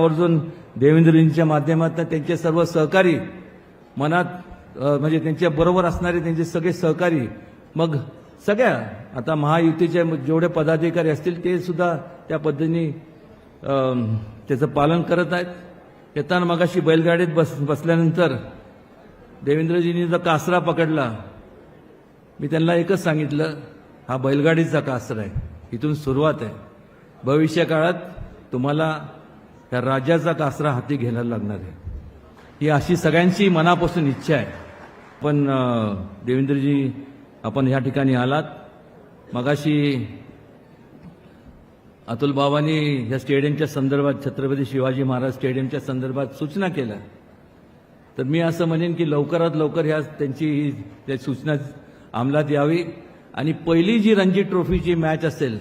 आवर्जून देवेंद्रजींच्या माध्यमातून त्यांचे सर्व सहकारी मनात म्हणजे त्यांच्या बरोबर असणारे त्यांचे सगळे सहकारी मग सगळ्या आता महायुतीचे जेवढे पदाधिकारी असतील ते सुद्धा त्या पद्धतीने त्याचं पालन करत आहेत. येताना मगाशी बैलगाडीत बस बसल्यानंतर देवेंद्रजींनी जो कासरा पकडला मी त्यांना एकच सांगितलं हा बैलगाडीचा कासरा आहे इथून सुरुवात आहे. भविष्यकाळात तुम्हाला त्या राज्याचा कासरा हाती घ्यायला लागणार आहे. ही अशी सगळ्यांची मनापासून इच्छा आहे. पण देवेंद्रजी आपण ह्या ठिकाणी आलात. मगाशी अतुल बाबांनी ह्या स्टेडियमच्या संदर्भात छत्रपती शिवाजी महाराज स्टेडियमच्या संदर्भात सूचना केल्या. तर मी असं म्हणेन की लवकरात लवकर ह्या त्यांची ही त्या सूचना अंमलात यावी. आणि पहिली जी रणजी ट्रॉफीची मॅच असेल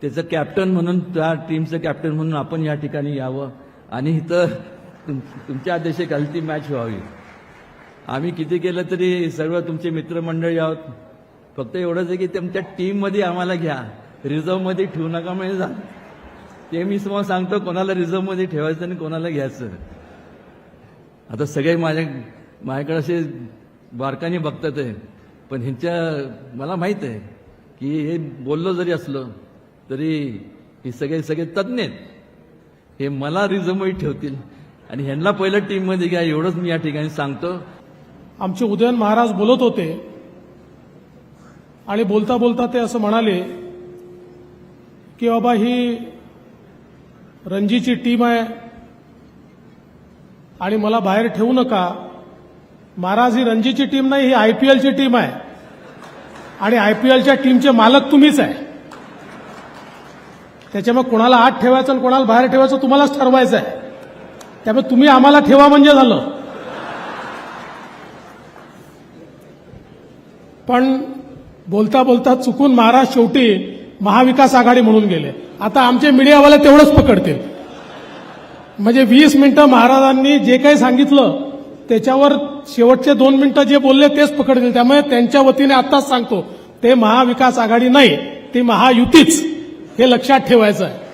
त्याचं कॅप्टन म्हणून त्या टीमचं कॅप्टन म्हणून आपण या ठिकाणी यावं. आणि इथं तुम तुमच्या आदेशाखाली ती मॅच व्हावी. आम्ही किती केलं तरी सर्व तुमचे मित्रमंडळी आहोत. फक्त एवढंच आहे की तुमच्या टीममध्ये आम्हाला घ्या. रिझर्वमध्ये ठेवू नका म्हणजे जा. ते मी तुम्हाला सांगतो कोणाला रिझर्वमध्ये ठेवायचं आणि कोणाला घ्यायचं. आता सगळे माझ्या माझ्याकडे असे बारकाने बघतात आहे. पण ह्यांच्या मला माहीत आहे की हे बोललो जरी असलं तरी हे सगळे सगळे तज्ज्ञ आहेत. हे मला रिझमही ठेवतील. आणि ह्यांना पहिलं टीममध्ये घ्या एवढंच मी या ठिकाणी सांगतो. आमचे उदयन महाराज बोलत होते. आणि बोलता बोलता ते असं म्हणाले की बाबा ही रणजीची टीम आहे. आणि मला बाहेर ठेवू नका. महाराज ही रणजीची टीम नाही ही आयपीएलची टीम आहे. आणि आयपीएलच्या टीमचे मालक तुम्हीच आहे. त्याच्यामुळे कोणाला आत ठेवायचं आणि कोणाला बाहेर ठेवायचं तुम्हालाच ठरवायचं आहे त्यामुळे तुम्ही आम्हाला ठेवा म्हणजे झालं. पण बोलता बोलता चुकून महाराज शेवटी महाविकास आघाडी म्हणून गेले. आता आमचे मीडियावाले तेवढंच पकडतील. म्हणजे वीस मिनिटं महाराजांनी जे काही सांगितलं त्याच्यावर शेवटचे दोन मिनिटं जे बोलले तेच पकडतील. त्यामुळे त्यांच्या वतीने आत्ताच सांगतो ते महाविकास आघाडी नाही ती महायुतीच. हे लक्षात ठेवायचं आहे.